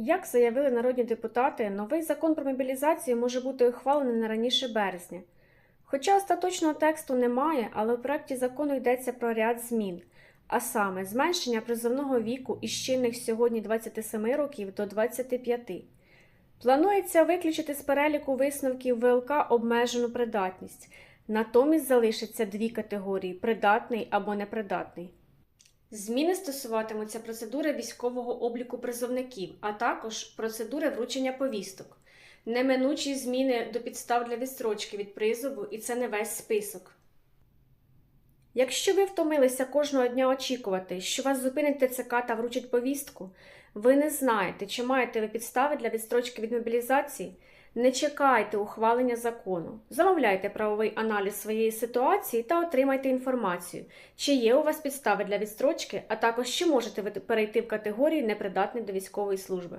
Як заявили народні депутати, новий закон про мобілізацію може бути ухвалений не раніше березня. Хоча остаточного тексту немає, але у проекті закону йдеться про ряд змін, а саме зменшення призовного віку із чинних сьогодні 27 років до 25. Планується виключити з переліку висновків ВЛК обмежену придатність. Натомість залишаться дві категорії придатний або непридатний. Зміни стосуватимуться процедури військового обліку призовників, а також процедури вручення повісток, неминучі зміни до підстав для відстрочки від призову, і це не весь список. Якщо ви втомилися кожного дня очікувати, що вас зупинить ТЦК та вручить повістку, ви не знаєте, чи маєте ви підстави для відстрочки від мобілізації, не чекайте ухвалення закону. Замовляйте правовий аналіз своєї ситуації та отримайте інформацію, чи є у вас підстави для відстрочки, а також чи можете ви перейти в категорію непридатний до військової служби.